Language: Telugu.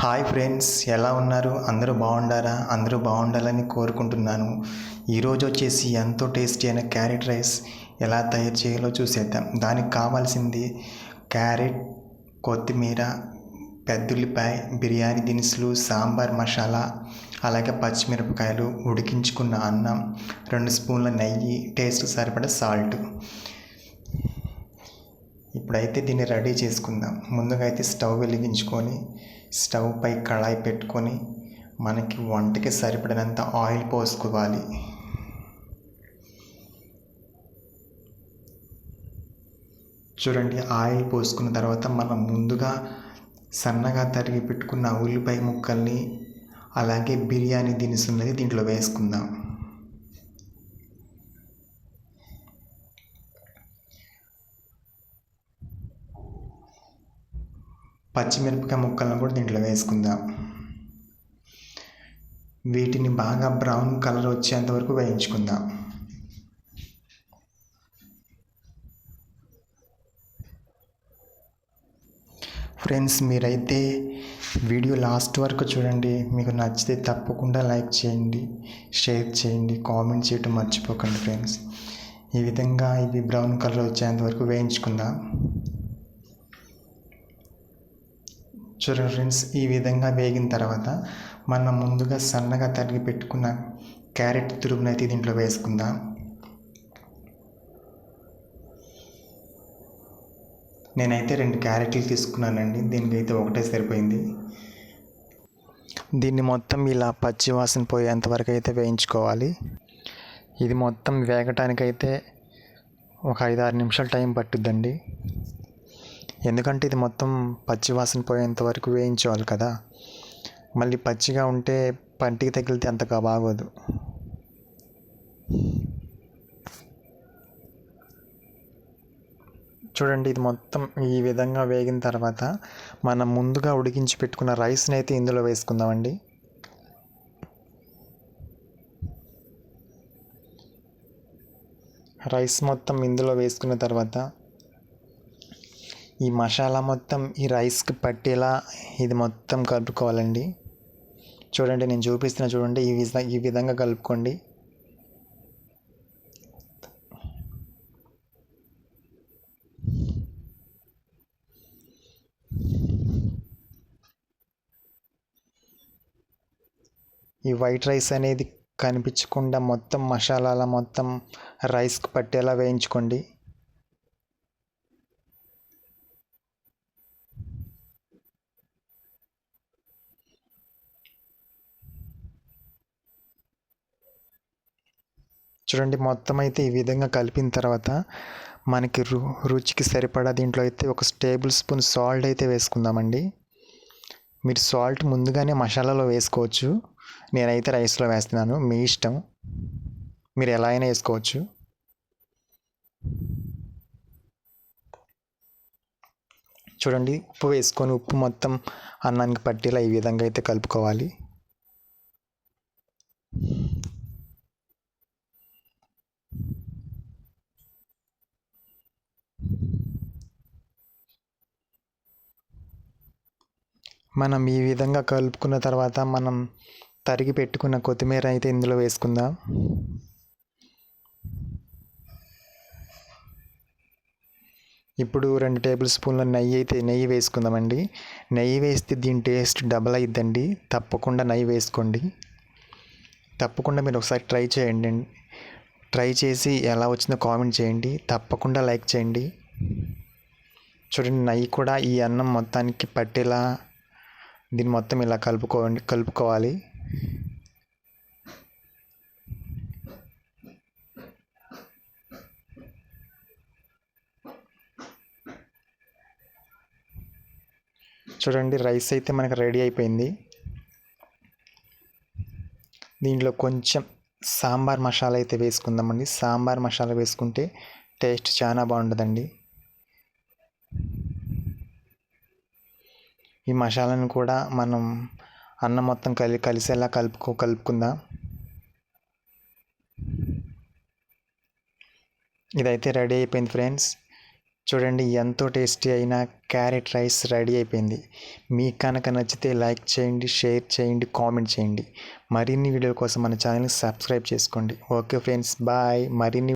హాయ్ ఫ్రెండ్స్ ఎలా ఉన్నారు? అందరూ బాగుండారా? అందరూ బాగుండాలని కోరుకుంటున్నాను. ఈరోజు వచ్చేసి ఎంతో టేస్టీ అయిన క్యారెట్ రైస్ ఎలా తయారు చేయాలో చూసేద్దాం. దానికి కావాల్సింది క్యారెట్ కొత్తిమీర పెద్దుల్లిపాయ బిర్యానీ దినుసులు సాంబార్ మసాలా అలాగే పచ్చిమిరపకాయలు ఉడికించుకున్న అన్నం రెండు స్పూన్ల నెయ్యి టేస్ట్ సరిపడా సాల్ట్. ఇప్పుడైతే దీన్ని రెడీ చేసుకుందాం. ముందుగా అయితే స్టవ్ వెలిగించుకొని స్టవ్ పై కళాయి పెట్టుకొని మనకి వంటకి సరిపడినంత ఆయిల్ పోసుకోవాలి. చూడండి ఆయిల్ పోసుకున్న తర్వాత మనం ముందుగా సన్నగా తరిగి పెట్టుకున్న ఉల్లిపాయ ముక్కల్ని అలాగే బిర్యానీ దినుసున్నది దీంట్లో వేసుకుందాం. పచ్చిమిరపకాయ ముక్కలను కూడా దీంట్లో వేసుకుందాం. వీటిని బాగా బ్రౌన్ కలర్ వచ్చేంత వరకు వేయించుకుందాం. ఫ్రెండ్స్ మీరైతే వీడియో లాస్ట్ వరకు చూడండి. మీకు నచ్చితే తప్పకుండా లైక్ చేయండి షేర్ చేయండి కామెంట్ చేయటం మర్చిపోకండి ఫ్రెండ్స్. ఈ విధంగా ఇవి బ్రౌన్ కలర్ వచ్చేంత వరకు వేయించుకుందాం. చూడండి ఫ్రెండ్స్ ఈ విధంగా వేగిన తర్వాత మనం ముందుగా సన్నగా తరిగి పెట్టుకున్న క్యారెట్ తురుగునైతే దీంట్లో వేసుకుందాం. నేనైతే రెండు క్యారెట్లు తీసుకున్నానండి. దీనికైతే ఒకటే సరిపోయింది. దీన్ని మొత్తం ఇలా పచ్చి వాసన పోయేంత వరకు అయితే వేయించుకోవాలి. ఇది మొత్తం వేగటానికైతే ఒక ఐదు ఆరు నిమిషాలు టైం పట్టుద్దండి. ఎందుకంటే ఇది మొత్తం పచ్చి వాసన పోయేంత వరకు వేయించాలి కదా. మళ్ళీ పచ్చిగా ఉంటే పంటికి తగిలితే అంతగా బాగోదు. చూడండి ఇది మొత్తం ఈ విధంగా వేగిన తర్వాత మనం ముందుగా ఉడికించి పెట్టుకున్న రైస్ని అయితే ఇందులో వేసుకుందామండి. రైస్ మొత్తం ఇందులో వేసుకున్న తర్వాత ఈ మసాలా మొత్తం ఈ రైస్కి పట్టేలా ఇది మొత్తం కలుపుకోవాలండి. చూడండి నేను చూపిస్తున్న చూడండి ఈ విధంగా ఈ విధంగా కలుపుకోండి. ఈ వైట్ రైస్ అనేది కనిపించకుండా మొత్తం మసాలాల మొత్తం రైస్కి పట్టేలా వేయించుకోండి. చూడండి మొత్తం అయితే ఈ విధంగా కలిపిన తర్వాత మనకి రు రుచికి సరిపడా దీంట్లో అయితే ఒక టేబుల్ స్పూన్ సాల్ట్ అయితే వేసుకుందామండి. మీరు సాల్ట్ ముందుగానే మసాలాలో వేసుకోవచ్చు. నేనైతే రైస్లో వేస్తున్నాను మీ ఇష్టం. మీరు ఎలా అయినా వేసుకోవచ్చు. చూడండి ఉప్పు వేసుకొని ఉప్పు మొత్తం అన్నానికి పట్టేలా ఈ విధంగా అయితే కలుపుకోవాలి. మనం ఈ విధంగా కలుపుకున్న తర్వాత మనం తరిగి పెట్టుకున్న కొత్తిమీర అయితే ఇందులో వేసుకుందాం. ఇప్పుడు రెండు టేబుల్ స్పూన్ల నెయ్యి అయితే నెయ్యి వేసుకుందామండి. నెయ్యి వేస్తే దీని టేస్ట్ డబల్ అయిద్దండి. తప్పకుండా నెయ్యి వేసుకోండి. తప్పకుండా మీరు ఒకసారి ట్రై చేయండి. ట్రై చేసి ఎలా వచ్చిందో కామెంట్ చేయండి. తప్పకుండా లైక్ చేయండి. చూడండి నెయ్యి కూడా ఈ అన్నం మొత్తానికి పట్టేలా దీన్ని మొత్తం ఇలా కలుపుకోండి కలుపుకోవాలి. చూడండి రైస్ అయితే మనకు రెడీ అయిపోయింది. దీంట్లో కొంచెం సాంబార్ మసాలా అయితే వేసుకుందామండి. సాంబార్ మసాలా వేసుకుంటే టేస్ట్ చాలా బాగుంటుందండి ఈ మసాలాను కూడా మనం అన్నం మొత్తం కలి కలిసేలా కలుపుకో కలుపుకుందాం. ఇదైతే రెడీ అయిపోయింది ఫ్రెండ్స్. చూడండి ఎంతో టేస్టీ అయిన క్యారెట్ రైస్ రెడీ అయిపోయింది. మీకు కనుక నచ్చితే లైక్ చేయండి షేర్ చేయండి కామెంట్ చేయండి. మరిన్ని వీడియోల కోసం మన ఛానల్ని సబ్స్క్రైబ్ చేసుకోండి. Okay friends bye. మరిన్ని